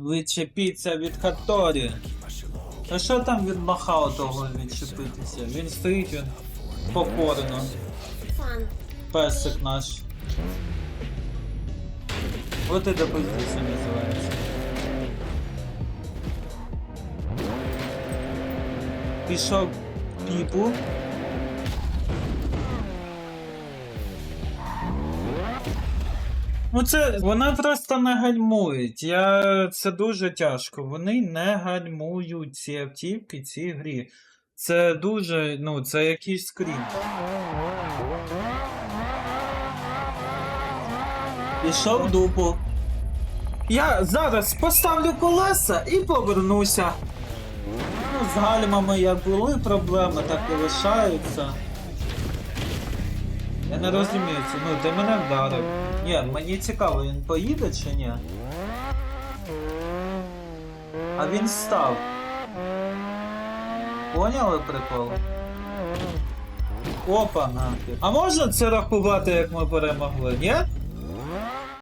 Відчепіться від Хаторі. А що там від Махао того відчепитися? Він стоїть, він покорено. Песик наш. От і допуститься називається. Пішов піпу. Ну це вони просто не гальмують. Я це дуже тяжко. Вони не гальмують ці автівки, ці грі. Це дуже, ну, це якийсь скрін. Пішов дупу. Я зараз поставлю колеса і повернуся. Ну, з гальмами як були проблеми, так і лишаються. Я не розумію це. Ну, ти мене вдарив. Ні, мені цікаво, він поїде чи ні? А він став. Поняли прикол? Опа, нахер. А можна це рахувати, як ми перемогли, ні?